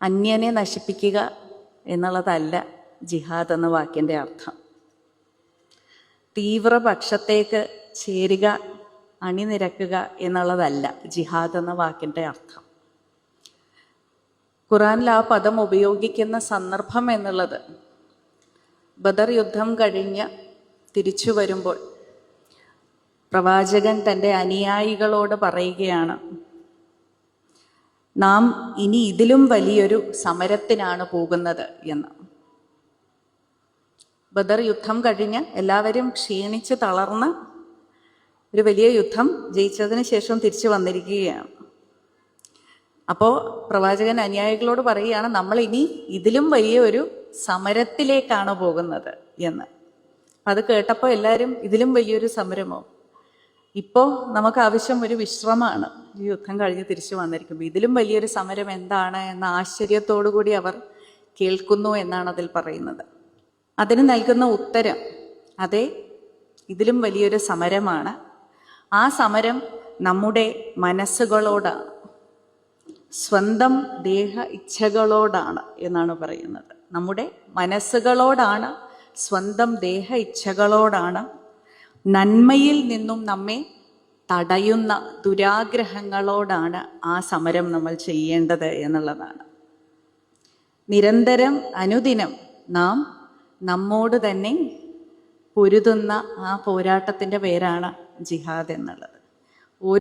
അന്യനെ നശിപ്പിക്കുക എന്നുള്ളതല്ല ജിഹാദ് എന്ന വാക്കിന്റെ അർത്ഥം. തീവ്രപക്ഷത്തേക്ക് ചേരുക അണിനിരക്കുക എന്നുള്ളതല്ല ജിഹാദ് എന്ന വാക്കിന്റെ അർത്ഥം. ഖുറാനിൽ ആ പദം ഉപയോഗിക്കുന്ന സന്ദർഭം എന്നുള്ളത് ബദർ യുദ്ധം കഴിഞ്ഞ് തിരിച്ചു വരുമ്പോൾ പ്രവാചകൻ തന്റെ അനുയായികളോട് പറയുകയാണ് നാം ഇനി ഇതിലും വലിയൊരു സമരത്തിനാണ് പോകുന്നത് എന്ന്. ബദർ യുദ്ധം കഴിഞ്ഞ് എല്ലാവരും ക്ഷീണിച്ച് തളർന്ന് ഒരു വലിയ യുദ്ധം ജയിച്ചതിന് ശേഷം തിരിച്ചു വന്നിരിക്കുകയാണ്. അപ്പോൾ പ്രവാചകൻ അനുയായികളോട് പറയുകയാണ് നമ്മൾ ഇനി ഇതിലും വലിയ ഒരു സമരത്തിലേക്കാണ് പോകുന്നത് എന്ന്. അത് കേട്ടപ്പോൾ എല്ലാവരും ഇതിലും വലിയൊരു സമരമോ? ഇപ്പോൾ നമുക്ക് ആവശ്യം ഒരു വിശ്രമമാണ്. ഈ യുദ്ധം കഴിഞ്ഞ് തിരിച്ചു വന്നിരിക്കുമ്പോൾ ഇതിലും വലിയൊരു സമരം എന്താണ് എന്ന ആശ്ചര്യത്തോടു കൂടി അവർ കേൾക്കുന്നു എന്നാണ് അതിൽ പറയുന്നത്. അതിന് നൽകുന്ന ഉത്തരം അതെ ഇതിലും വലിയൊരു സമരമാണ്. ആ സമരം നമ്മുടെ മനസ്സുകളോടാണ് സ്വന്തം ദേഹ ഇച്ഛകളോടാണ് എന്നാണ് പറയുന്നത്. നമ്മുടെ മനസ്സുകളോടാണ് സ്വന്തം ദേഹ ഇച്ഛകളോടാണ് നന്മയിൽ നിന്നും നമ്മെ തടയുന്ന ദുരാഗ്രഹങ്ങളോടാണ് ആ സമരം നമ്മൾ ചെയ്യേണ്ടത് എന്നുള്ളതാണ്. നിരന്തരം അനുദിനം നാം നമ്മോട് തന്നെ പൊരുതുന്ന ആ പോരാട്ടത്തിന്റെ പേരാണ് ജിഹാദ് എന്നുള്ളത്.